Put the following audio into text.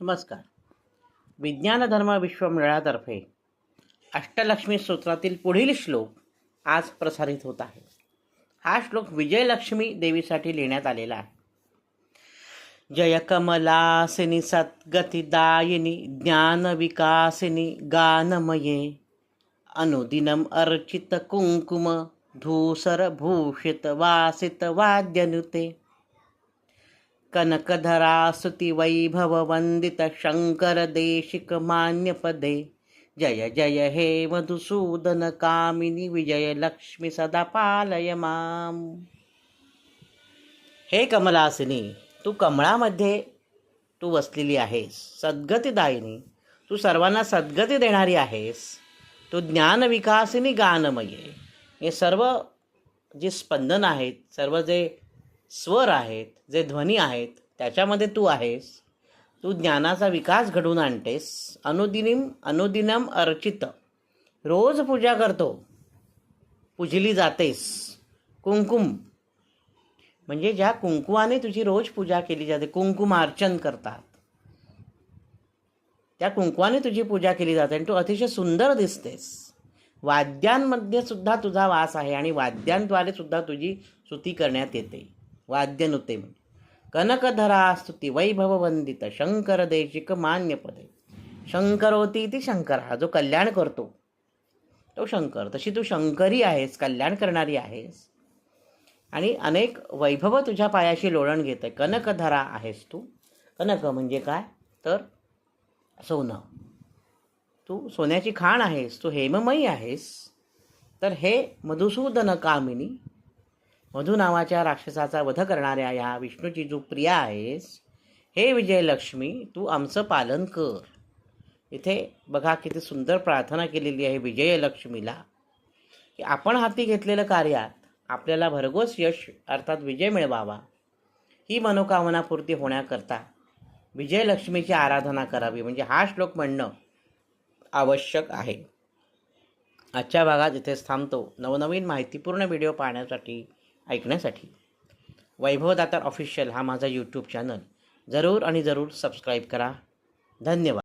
नमस्कार. विज्ञान धर्म विश्वमेळातर्फे अष्टलक्ष्मी स्तोत्रातील पुढील श्लोक आज प्रसारित होत आहे. हा श्लोक विजयलक्ष्मी देवीसाठी लिहिण्यात आलेला आहे. जय कमलासिनी सद्गतिदायिनी ज्ञानविकासिनी गानमये अनुदिनम अर्चित कुंकुम धूसर भूषित वासित वाद्यनुते कनकधरा स्तुति वैभव शंकर देशिक मान्यपदे जय जय हे मधुसूदन कामिनी विजय लक्ष्मी सदा पालय माम। हे कमलासिनी तू कमळामध्ये तू वसलेली आहेस सद्गतीदायिनी. तू सर्वांना सद्गती देणारी आहेस. तू ज्ञानविकासिनी गानमये. हे सर्व जे स्पंदन आहेत सर्व जे स्वर आहेत जे ध्वनी आहेत त्याच्यामध्ये तू आहेस. तू ज्ञानाचा विकास घडवून आणतेस. अनुदिनीम अनुदिनम अर्चित. रोज पूजा करतो. पूजली जातेस. कुंकुम. म्हणजे ज्या कुंकुमाने तुझी रोज पूजा केली जाते कुंकुमार्चन करतात. त्या कुंकुमाने तुझी पूजा केली जाते आणि तू अतिशय सुंदर दिसतेस. वाद्यांमध्ये सुद्धा तुझा वास आहे आणि वाद्यांद्वारे सुद्धा तुझी स्तुती करण्यात येते. वाद्य नृत्य म्हणजे कनकधरा स्तुती वैभव वंदित शंकर देशिक मान्य पदे शंकरोती ती शंकर हा जो कल्याण करतो. तो शंकर तशी तू शंकरी आहेस कल्याण करणारी आहेस. आणि अनेक वैभव तुझ्या पायाशी लोळण घेत आहे कनकधरा आहेस तू. कनक म्हणजे काय? तर सोनं. तू सोन्याची खाण आहेस तू हेममयी आहेस. तर हे मधुसूदन कामिनी मधु नावाच्या राक्षसाचा वध करणाऱ्या या विष्णूची जो प्रिया आहेस हे विजयलक्ष्मी तू आमचं पालन कर. इथे बघा किती सुंदर प्रार्थना केलेली आहे विजयलक्ष्मीला की आपण हाती घेतलेलं कार्यात आपल्याला भरघोस यश अर्थात विजय मिळवावा. ही मनोकामनापूर्ती होण्याकरता विजयलक्ष्मीची आराधना करावी म्हणजे हा श्लोक म्हणणं आवश्यक आहे. आजच्या भागात इथेच थांबतो. नवनवीन माहितीपूर्ण व्हिडिओ पाहण्यासाठी ऐकण्यासाठी. वैभवदातार ऑफिशियल हा माझा यूट्यूब चॅनल जरूर आणि जरूर सबस्क्राईब करा. धन्यवाद.